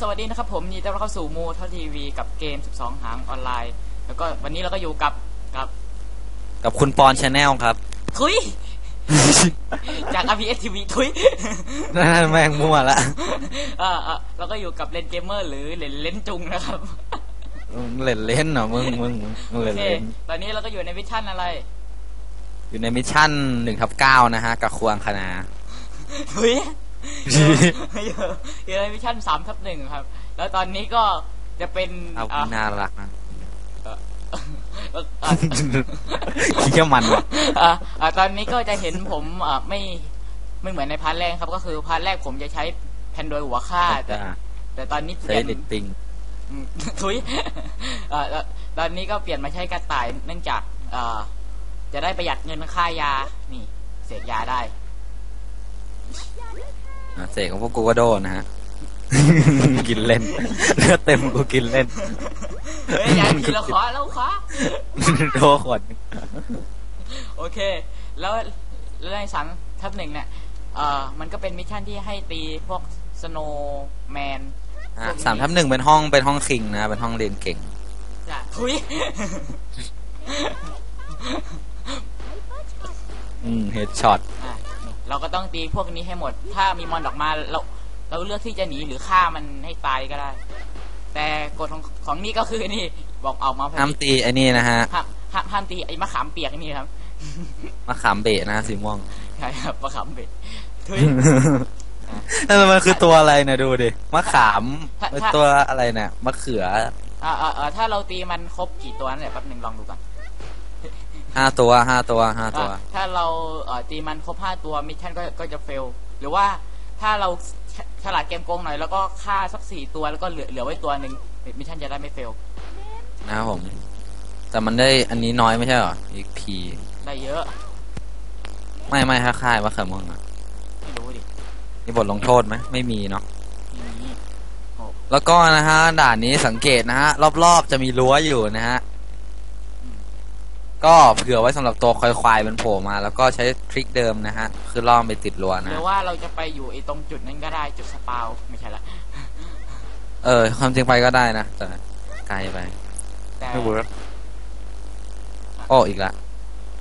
สวัสดีนะครับผมยินดีต้อนรับเข้าสู่มูททีวีกับเกม 12 หางออนไลน์ แล้วก็วันนี้เราก็อยู่กับกับกับคุณปอนชาแนลครับ ทุย จาก RPS TV ทุยนั่นแม่งมั่วละเออเออเราก็อยู่กับเลนเกมเมอร์หรือเลนเลนจุงนะครับมึงเล่นเล่นเหรอมึงมึงมึงโอเล่นเคเล่นตอนนี้เราก็อยู่ในวิชั่นอะไรอยู่ในมิชชั่นหนึ่งทับเก้านะฮะกับควงคณะทุย อยู่อยู่ในวิชั่นสามทับหนึ่งครับ แล้วตอนนี้ก็จะเป็นเอาอะน่ารักนะเอ่ออะขี้เกียจมันว่ะอะอะตอนนี้ก็จะเห็นผมอะไม่ไม่เหมือนในพาร์ทแรกครับ ก็คือพาร์ทแรกผมจะใช้แพนโดยหัวค่าแต่แต่ตอนนี้เปลี่ยนติงอืมทุยเออตอนนี้ก็เปลี่ยนมาใช้กระต่ายเนื่องจากเออจะได้ประหยัดเงินค่ายา นี่ เสกยาได้ เสกของพวกกูก็โดนนะฮะ กินเล่นเลือดเต็มกูกินเล่น เฮ้ยยาทีละขอแล้วขอโดนขวดโอเค แล้วแล้วในสันทับหนึ่งเนี่ยเอ่อมันก็เป็นมิชชั่นที่ให้ตีพวกสโนแมนอะสามทับหนึ่งเป็นห้องเป็นห้องคิงนะ เป็นห้องเรียนเก่งจ้ะทุยอืมเฮดช็อตอะ เราก็ต้องตีพวกนี้ให้หมด ถ้ามีมอนออกมาเราเราเลือกที่จะหนีหรือฆ่ามันให้ตายก็ได้ แต่กฎของของนี่ก็คือนี่ บอกเอามาพอห้ามดีตีไอ้นี่นะฮะห้ามห้ามห้ามตีไอ้มะขามเปียกนี่ครับมะขามเบะนะสีม่วงใช่ครับมะขามเปียกทุยนั่นมันคือตัวอะไรนะดูดิมะขามถ้าเป็นถ้าตัวอะไรเนี่ยมะเขืออ่าอ่าอ่าถ้าเราตีมันครบกี่ตัวนั่นแหละแป๊บหนึ่งลองดูก่อน ห้าตัวห้าตัวห้าตัวอะถ้าเราเอ่อตีมันครบห้าตัวมิชชั่นก็ก็จะเฟล หรือว่าถ้าเราฉฉลาดเกมโกงหน่อยแล้วก็ฆ่าสักสี่ตัวแล้วก็เหลือเหลือไว้ตัวหนึ่งมิชชั่นจะได้ไม่เฟลนะครับผม แต่มันได้อันนี้น้อยไม่ใช่เหรออีกพีได้เยอะ ไม่ไม่ถ้าค่ายมะเขือม่วงอะไม่รู้ดิมีบทลงโทษไหมไม่มีเนาะไม่มีแล้วก็นะฮะด่านนี้สังเกตนะฮะรอบๆจะมีรั้วอยู่นะฮะ ก็เผื่อไว้สำหรับตัวควายควายๆมันโผล่มา แล้วก็ใช้ทริคเดิมนะฮะ คือล่อมไปติดรั้วหนะ รือว่าเราจะไปอยู่ไอ้ตรงจุดนั้นก็ได้จุดสปาวไม่ใช่ละเออ ความจริงไปก็ได้นะแต่ไกลไป แต่ไม่เวิร์กโอ้อีกละ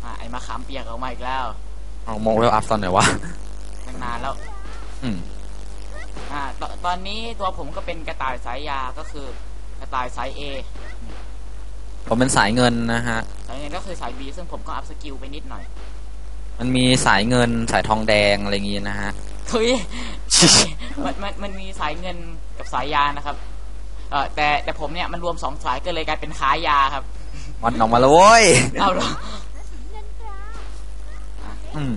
อะไอ้มะขามเปียกออกมาอีกแล้วเอาโมงเวลอัพตอนไหนวะ ตั้งนานแล้ว อืม อ่าตตอนนี้ตัวผมก็เป็นกระต่ายสายยาก็คือกระต่ายสาย A ผมเป็นสายเงินนะฮะ สายเงินก็คือสาย B ซึ่งผมก็อัพสกิลไปนิดหน่อย มันมีสายเงินสายทองแดงอะไรอย่างงี้นะฮะทุยมันมันมันมีสายเงินกับสายยานะครับเออแต่แต่ผมเนี่ยมันรวมสองสายก็เลยกลายเป็นขายยาครับ มันออกมาแล้วเว้ยเอาเหรออืม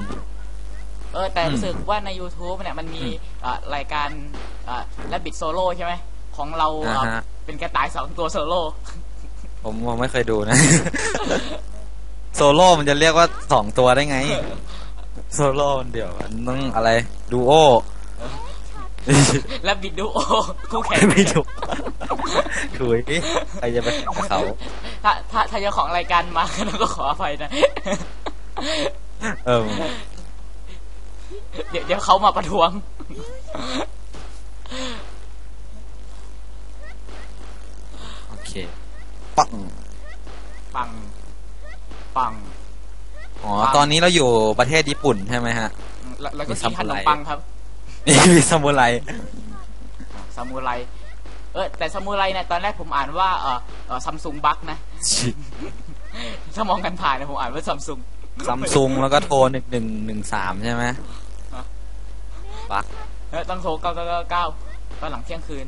เออแต่อืมรู้สึกว่าใน YouTube เนี่ยมันมีเอ่อรายการแลบบิดโซโล่ใช่ไหมของเราอ่าเอ่อฮะเป็นกระต่ายสองตัวโซโล่ ผมผมไม่เคยดูนะ โซโล่มันจะเรียกว่าสองตัวได้ไง โซโล่มันเดี่ยวมันต้องอะไรดูโอแลบบิดดูโอคู่แข่งไม่ถูกถุยใครจะไปแข่งกับเขาถ้าถ้าถ้าเจ้าของรายการมาเราก็ขออภัยนะ เออเดี๋ยวเดี๋ยวเขามาประท้วง โอเค ปังปัง ปัง อ๋อตอนนี้เราอยู่ประเทศญี่ปุ่นใช่ไหมฮะ แล้วแล้วก็มีกินขนซามูมไร ปังครับนี่มีซามูไร ซามูไรเออแต่ซามูไรเนี่ยตอนแรกผมอ่านว่าเออเออซัมซุงบักนะ ถ้ามองกันผ่านเนี่ยผมอ่านว่าซัมซุง ซัมซุงแล้วก็โทรหนึ่งหนึ่งหนึ่งสามใช่ไหมฮะ บักเออต้องโทรเก้าเก้าเก้าเก้าตอนหลังเที่ยงคืน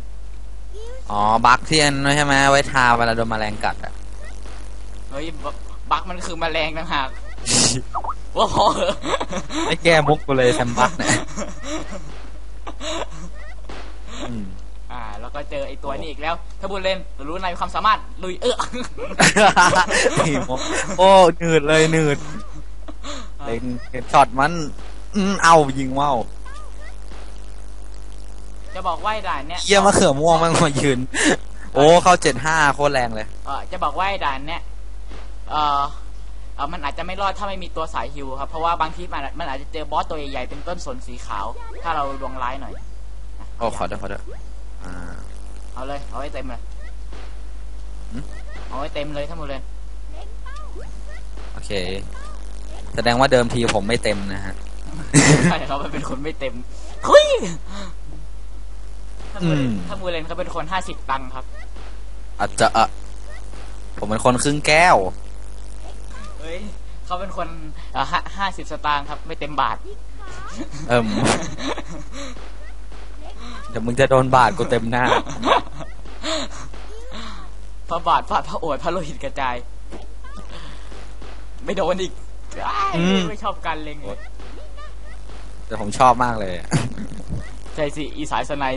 อ๋อ บักที่อันนั้นใช่ไหมไว้ทาเวลาโดนแมลงกัดอะเฮ้ยบักบักมันคือแมลงต่างหากว่าพอเหอะไม่แก้มุกกูเลยแซมบักเนี่ยอืมอ่า แล้วก็เจอไอ้ตัวนี้อีกแล้ว ถ้าบุญเล่นรู้ในความสามารถลุยเออนี่มุกโอ้หนืดเลยหนืดเล็งเห็นช็อตมันอืมเอายิงว่าว จะบอกว่าไอ้ด่านเนี้ยเยี่ยมะเขือม่วงมันมายืน โอ้เข้าเจ็ดห้าโคตรแรงเลย เออจะบอกว่าไอ้ด่านเนี้ยเออเออมันอาจจะไม่รอดถ้าไม่มีตัวสายฮิวครับ เพราะว่าบางทีมันมันอาจจะเจอบอสตัวใหญ่ๆเป็นต้นสนสีขาว ถ้าเราดวงร้ายหน่อยโอ้ขอเด้อขอเด้ออ่าเอาเลย เอาไว้เต็มเลยหึเอาไว้เต็มเลยทั้งหมดเลย โอเค แสดงว่าเดิมทีผมไม่เต็มนะฮะใช่เขาเป็นคนไม่เต็มคุย ถ้ามูเลนอืมถ้ามูเลนเขาเป็นคนห้าสิบตังค์ครับ อาจจะอะผมเป็นคนครึ่งแก้ว เฮ้ยเขาเป็นคนห้าห้าสิบสตางค์ครับ ไม่เต็มบาท เอิมเดี๋ยวมึงจะโดนบาดกูเต็มหน้า พระบาทพระพระโอษฐ์พระโลหิตกระจาย ไม่โดนอีกอ้ายอืม ไม่ชอบการเล็งเลยแต่ผมชอบมากเลยอะใช่สิอีสายสไนย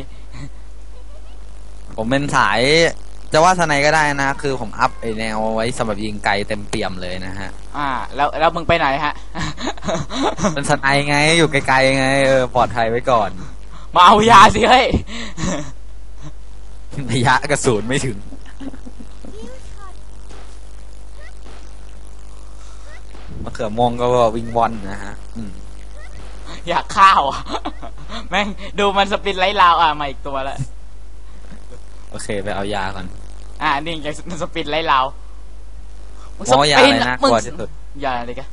ผมเป็นสาย จะว่าสไนก็ได้นะ คือผมอัพไอแนวไว้สำหรับยิงไกลเต็มเปี่ยมเลยนะฮะ อ่า แล้วแล้วมึงไปไหนฮะ เป็นสไนไงอยู่ไกลๆไงเออปลอดภัยไว้ก่อน มาเอายาสิเฮ้ยระยะกระสุนไม่ถึง มะเขือม่วงก็วิ่งวอนนะฮะอืมอยากข้าวอะแม่งดูมันสปินไล่ลาวอะมาอีกตัวละ โอเคไปเอายาก่อน อ่านี่ไงมันสปินไล่ลาวมึงมองว่ายาอะไรนะมึงกลัวที่สุดยาอะไรกัน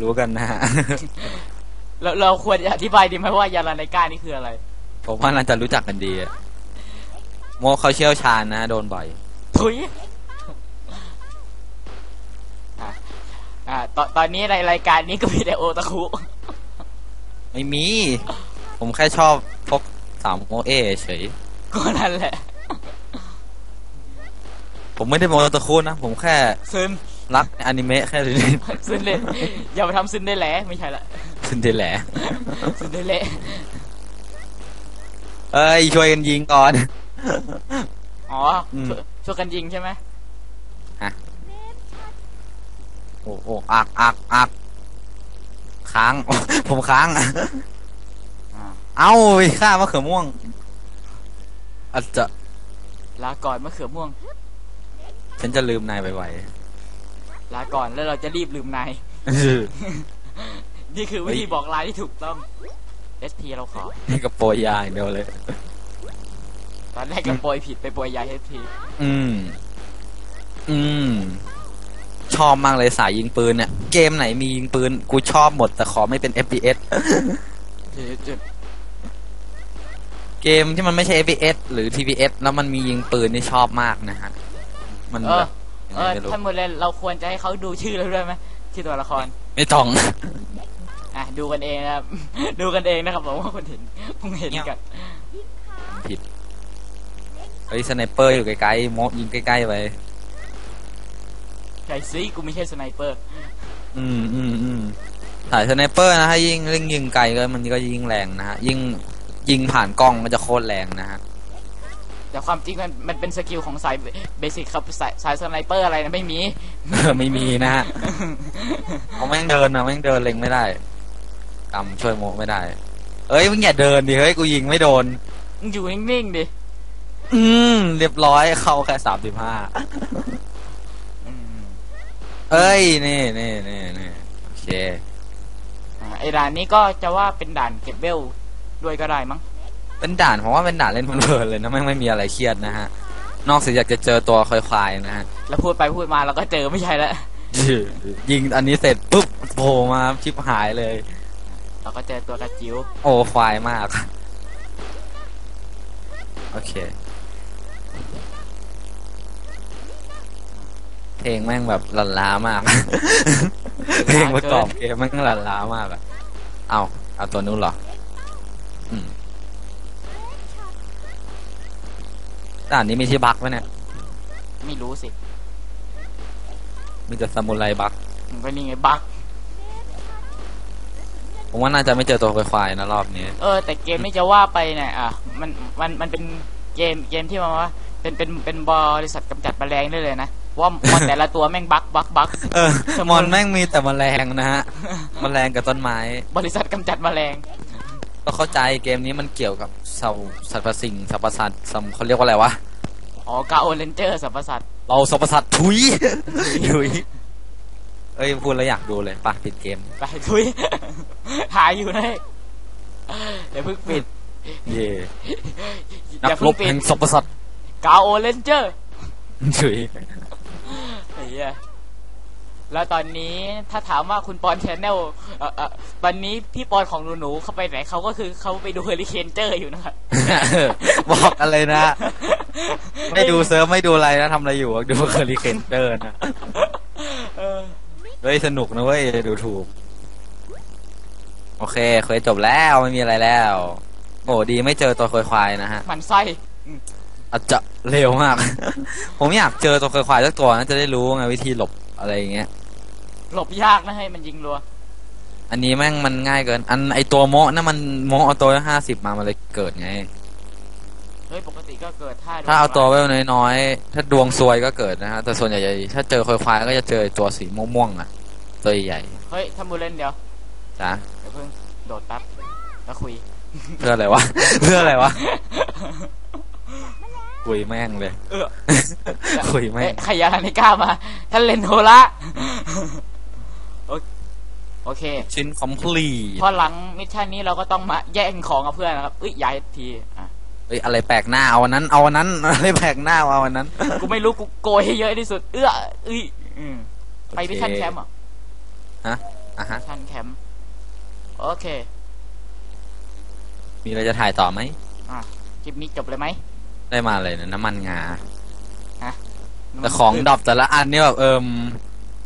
รู้กันนะฮะเราเราควรจะอธิบายดีไหมว่ายาลาไนก้านี่คืออะไร ผมว่าน่าจะรู้จักกันดีอะโมเขาเชี่ยวชาญนะ โดนบ่อยทุยอะอ่าตอนตอนนี้ในรายการนี้ก็มีแต่โอตะคุ ไม่มี ผมแค่ชอบพวกสามโมเอเฉย ก็นั่นแหละผมไม่ได้โมโนตะคูนนะ ผมแค่ซึนรักอนิเมะแค่นี้ซึนเลยอย่าไปทำซึนได้แหละไม่ใช่ละซินเดอแหละซึนได้แหละเอ้ยช่วยกันยิงก่อน อ๋ออมช่วยช่วยกันยิงใช่ไหมโอ้โอ้อักอักอักค้าง ผมค้างอ่า เอ้าไปฆ่ามะเขือม่วงอาจจะลาก่อนมะเขือม่วง ฉันจะลืมนายไวลาก่อนแล้วเราจะรีบลืมนาย ๆ นี่คือวิธีบอกลาที่ถูกต้อง SP เราขอ นี่ก็โปรยยาอย่างเดียวเลย ตอนแรกก็โปรยผิดไปโปรยยา SP อืม อืม ชอบมากเลยสายยิงปืนเนี่ย เกมไหนมียิงปืน กูชอบหมดแต่ขอไม่เป็น FPS จุด เกมที่มันไม่ใช่ FPS หรือ TPS แล้วมันมียิงปืนนี่ชอบมากนะฮะ มันเอแบอ บยังเอไงอไม่รู้ท่านโมเลนเราควรจะให้เขาดูชื่อเราด้วยไหมชื่อตัวละคร ไม่ต้อง อะดูกันเองนะครับ ดูกันเองนะครับผมว่าคนเห็นคงเห็นกัน ผิดเฮ้ยสไนเปอร์อยู่ไกลๆโมยิงใกล้ๆไปใช่สิกูไม่ใช่สไนเปอร์ อืมอืมอืมสายสไนเปอร์นะฮะยิ่งยิ่งยิงไกลก็มันก็ยิ่งแรงนะฮะยิ่ง ยิงผ่านกล้องมันจะโคตรแรงนะฮะแต่ความจริงมันมันเป็นสกิลของสายเบสิกครับสายสายสไนเปอร์อะไรนะไม่มีเออไม่มีนะฮะเขาแม่งเดินนะแม่งเดินเล็งไม่ได้กำช่วยโมไม่ได้ เอ้ยมึงอย่าเดินดิเฮ้ยกูยิงไม่โดนมึงอยู่นิ่งๆดิอืมเรียบร้อยเข้าแค่สามสิบห้าอืมเอ้ยนี่นี่นี่นี่โอเคอะไอ้ด่านนี้ก็จะว่าเป็นด่านเก็บเวล ด้วยก็ได้มั้งเป็นด่านผมว่าเป็นด่านเล่นเพลินๆเลยนะแม่งไม่มีอะไรเครียดนะฮะ นอกจากอยากจะเจอตัวควายๆนะฮะแล้วพูดไปพูดมาเราก็เจอไม่ใช่แล้วยิงอันนี้เสร็จปุ๊บโผล่มาชิบหายเลย เราก็เจอตัวกระจิ๋วโอ้ควายมากโอเค เพลงแม่งแบบหลั่นล้ามาก เพลงประกอบเกมแม่งหลั่นล้ามากอะเอาเอาตัวนู้นเหรออื ด่านนี้มีที่บักไหมเนี่ยไม่รู้สิมีแต่ซามูไรบักมันก็นี่ไงบั๊กผมว่าน่าจะไม่เจอตัวควายๆนะรอบนี้ เออ แต่เกมนี้จะว่าไปเนี่ยอะมันมันมันเป็นเกมเกมที่มันว่าเป็นเป็นเป็นบริษัทกำจัดแมลงได้เลยนะว่ามอนแต่ละตัวแม่งบั๊กบั๊กบั๊กเออมอนแม่งมีแต่แมลงนะฮะแมลงกับต้นไม้ บริษัทกำจัดแมลง ก็เข้าใจเกมนี้มันเกี่ยวกับเสาสรรพสิ่งสรรพสัตว์สัมเขาเรียกว่าอะไรวะ อ๋อกาโอเลนเจอร์สัมปสัตว์เราสรรพสัตว์ทุย ทุย เอ้ยพูดแล้วอยากดูเลยไปะปิดเกม ไปทุย หายอยู่เลยอย่าเพิ่งปิดเย่อนัย่ากรเพิ่บงปิดแห่งสรรพสัตว์กาโอเลนเจอร์ฉุย ไอ้เหี้ย แล้วตอนนี้ถ้าถามว่าคุณปอนชแนลเอ่อเอ่อตอนนี้พี่ปอนของหนูๆเขาไปไหนเขาก็คือเขาไปดูเฮลิเคนเจอร์อยู่นะครับบอกอะไรนะ ไม่ดูเซิร์ฟไม่ดูอะไรนะทำอะไรอยู่ดูเคอริเคนเตอร์นะเออเฮ้ยสนุกนะเว้ยดูถูก โอเคเคยจบแล้วไม่มีอะไรแล้ว โอ้ดีไม่เจอตัวควายควายนะฮะหมันไส้อืมอาจจะเร็วมาก ผมอยากเจอตัวควายควายสักตัวนะจะได้รู้ไงวิธีหลบ อะไรอย่างเงี้ย หลบยากนะให้มันยิงรัว อันนี้แม่งมันง่ายเกิน อันไอตัวโมะนั่นมันโมะเอาตัวห้าสิบมามันเลยเกิดไง เฮ้ยปกติก็เกิดถ้าโดนถ้าเอาตัวไว้น้อยๆ ถ้าดวงซวยก็เกิดนะฮะ แต่ส่วนใหญ่ๆถ้าเจอควายควายก็จะเจอตัวสีม่วงๆอะ ตัวใหญ่เฮ้ยทำบูเลนเดี๋ยวๆจ้ะเดี๋ยวเพิ่งโดดแป๊บแล้วคุย เพื่ออะไรวะ เพื่ออะไรวะ คุยแม่งเลย เออคุยแม่เอ้ยงขยานิก้ามาท่านเลนโทละโอโอเค ชิ้นคอมพลีทพอหลังมิชชั่นนี้เราก็ต้องมาแย่งของกับเพื่อนนะครับเอ้ยย้ายทีอะเอ้ยอะไรแปลกหน้าเอาอันนั้น เอาอันนั้นอะไรแปลกหน้าเอาอันนั้น กูไม่รู้กูโกยให้เยอะที่สุด เอื้อเอ้ยอืมไปโอเคมิชชั่นแคมป์เหรอฮะอะฮะมิชชั่นแคมป์โอเค มีอะไรจะถ่ายต่อไหมอะคลิปนี้จบเลยไหม ได้มาเลยนะน้ำมันงาฮะแต่ของดรอปแต่ละอันนี่แบบเอิม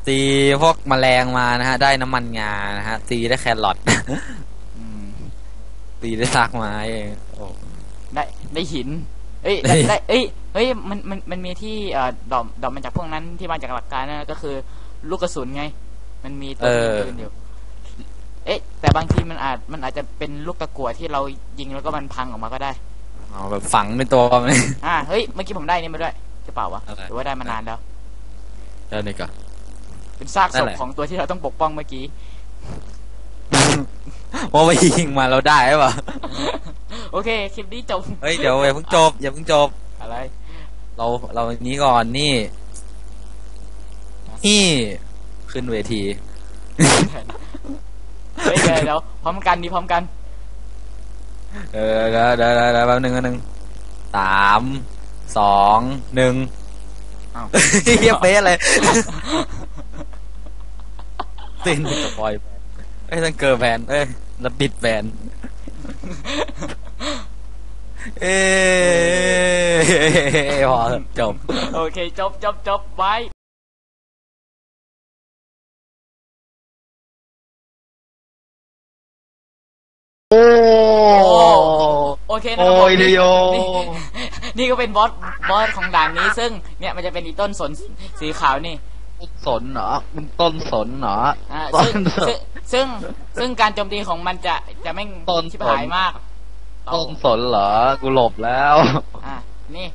ตีพวกแมลงมานะฮะ ได้น้ำมันงานะฮะ ตีได้แครอทอืมตีได้ซากไม้โอ้ได้ได้หิน เอ้ยได้ได้ได้เอ้ยเฮ้ยมันมันมันมีที่เอ่อดอมดอมมาจากพวกนั้นที่มาจากหลักการนะก็คือ ลูกกระสุนไง มันมีตัวยิงปืนอยู่เอ๊ะ แต่บางทีมันอาจมันอาจจะเป็นลูกตะกั่วที่เรายิงแล้วก็มันพังออกมาก็ได้ เอาแบบฝังในตัวมัน อ่าเฮ้ยเมื่อกี้ผมได้นี่มาด้วยใช่เปล่าวะอะไร หรือว่าได้มานานแล้วเดี๋ยวนี้ก่อน เป็นซากนั่ศนพแหละ ของตัวที่เราต้องปกป้องเมื่อกี้ ว่าไปยิงมาเราได้ปะโอเคคลิปนี้จบเฮ้ยเดี๋ยวอย่าเพิ่งจบอย่าเพิ่งจบ อะไร เราเรานี้ก่อนนี่นี่ขึ้นเวที เฮ้ยเดี๋ยวเดี๋ยวพร้อมกันดีพร้อมกัน เออเดี๋ยวเดี๋ยวเดี๋ยวเดี๋ยวแป๊บนึงแป๊บนึงสามสองหนึ่งอ้าวเฮียเป๊ะเลยตินสปอยเอ้ยตั้งเกิร์ลแบนเอ้ยระบิดแบนเอ้ยพอจบ โอเค จบจบจบไว้ โอ้โอเคนะครับผมโอ้ยเดโยนี่นี่ก็เป็นบอสบอสของด่านนี้ซึ่งเนี่ยมันจะเป็นอีต้นสนสีขาวนี่ สนเหรอมึงต้นสนเหรออ่าต้ซึ่งนสนซึ่งซึ่งซึ่งการโจมตีของมันจะจะไม่งต้นชิบหายสนมากต้นสนเหรอกูหลบแล้ว อ่านี่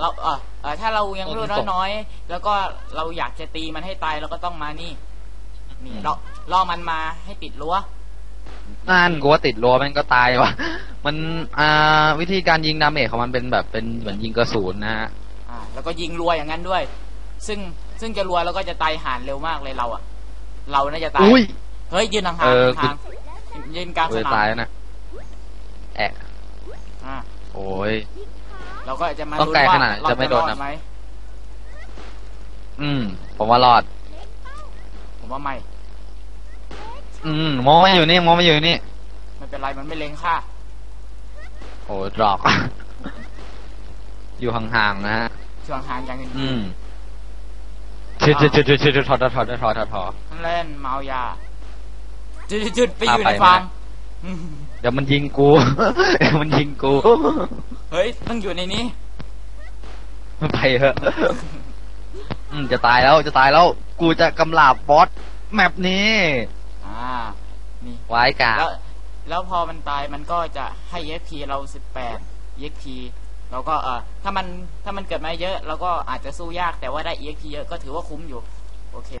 เราเออเออถ้าเรายังรู้ต้นสนน้อยๆแล้วก็เราอยากจะตีมันให้ตายเราก็ต้องมานี่ นี่ล่อล่อมันมาให้ติดรั้ว นั่นกูว่าติดรั้วมันก็ตายวะมันอ่าวิธีการยิงดาเมจของมันเป็นแบบเป็นเหมือนยิงกระสุนนะฮะอ่าแล้วก็ยิงรัวอย่างนั้นด้วย ซึ่งซึ่งจะรัวแล้วก็จะตายห่านเร็วมากเลยเราอะเราน่าจะตาย อุ้ย เฮ้ยยืนห่างเออๆห่างๆยืนกลางกูสจะนามตายแล้วนะแอะอ่าโอ้ย เราก็จะมาต้องไกลขนาดไหนลุ้จะไม่โดนรอนะไหมอืม ผมว่ารอด ผมว่าไม่ อืมมองมาอยู่นี่มองมาอยู่นี่ ไม่เป็นไรมันไม่เล็งค่าโอ้ดรอก อยู่ห่างๆนะฮะช่วงห่างอย่างอื่นอืมชุดชุดชุดชุดชุดถอดถอดถอดถอดถอดถอดเล่นเมายาจุดจุดๆๆไปอยู่พาในไป ฟาร์มไม่ได้อืมเดี๋ยวมันยิงกู เดี๋ยวมันยิงกูเฮ้ยต้องอยู่ในนี้ ไปเถอะอืมจะตายแล้วจะตายแล้ว กูจะกำลาบบอสแมปนี้อ่านี่ ไว้กาแล้วแล้วพอมันตายมันก็จะให้ EXP เราสิบแปด EXP เราก็เออถ้ามันถ้ามันเกิดมาเยอะเราก็อาจจะสู้ยากแต่ว่าได้ EXP เยอะก็ถือว่าคุ้มอยู่ โอเค